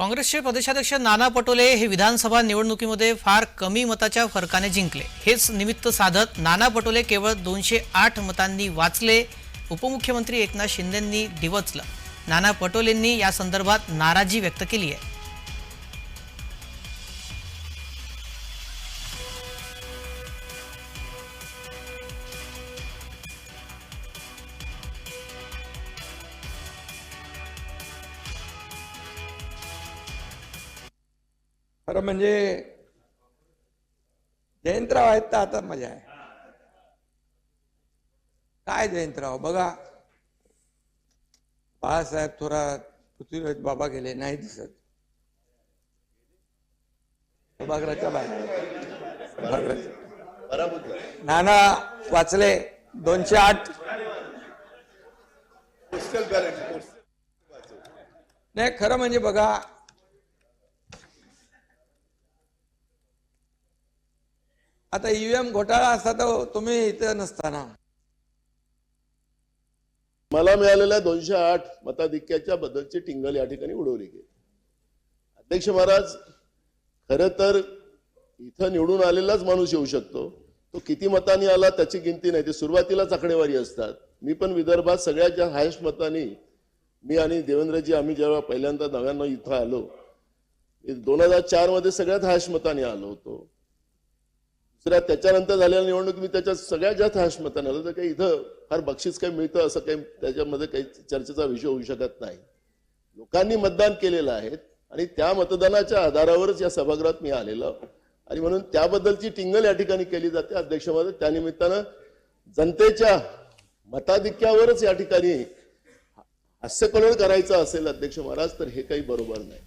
काँग्रेसचे प्रदेशाध्यक्ष नाना पटोले हे विधानसभा निवडणुकीमध्ये फार कमी मताच्या फरकाने जिंकले. हेच निमित्त साधत नाना पटोले केवळ दोनशे आठ मतांनी वाचले उपमुख्यमंत्री एकनाथ शिंदेंनी डिवचलं. नाना पटोलेंनी या संदर्भात नाराजी व्यक्त केली आहे खरं म्हणजे जयंतराव आहेत तर आता मजा आहे. काय जयंतराव बघा. बाळासाहेब थोरात पृथ्वीराज बाबा गेले नाही दिसत. सभागृहाच्या बाहेर. नाना वाचले दोनशे आठ. नाही खरं म्हणजे बघा आता ईव्हीएम घोटाळा असता तर तुम्ही इथं नसताना. मला मिळालेल्या दोनशे आठ मताधिक्याच्या बद्दलची टिंगल या ठिकाणी उडवली गेली. अध्यक्ष महाराज खर तर इथं निवडून आलेलाच माणूस येऊ शकतो. तो किती मतांनी आला त्याची गिनती नाही. ते सुरुवातीलाच आकडेवारी असतात. मी पण विदर्भात सगळ्यात जास्त हायस्ट मतांनी मी आणि देवेंद्रजी आम्ही जेव्हा पहिल्यांदा नव्याण्णव इथं आलो दोन हजार चारमध्ये सगळ्यात हायस्ट मतांनी आलो होतो. दुसऱ्या त्याच्यानंतर झालेल्या निवडणूक मी त्याच्यात सगळ्यात जास्त हायस्ट मतांनी तर काही इथं फार बक्षीस काही मिळतं असं काही त्याच्यामध्ये काही चर्चेचा विषय होऊ शकत नाही. लोकांनी मतदान केलेलं आहे आणि त्या मतदानाच्या आधारावरच या सभागृहात मी आलेलो. आणि म्हणून त्याबद्दलची टिंगल या ठिकाणी केली जाते. अध्यक्षमध्ये त्यानिमित्तानं जनतेच्या मताधिक्यावरच या ठिकाणी हास्यकलोळ करायचं असेल अध्यक्ष महाराज तर हे काही बरोबर नाही.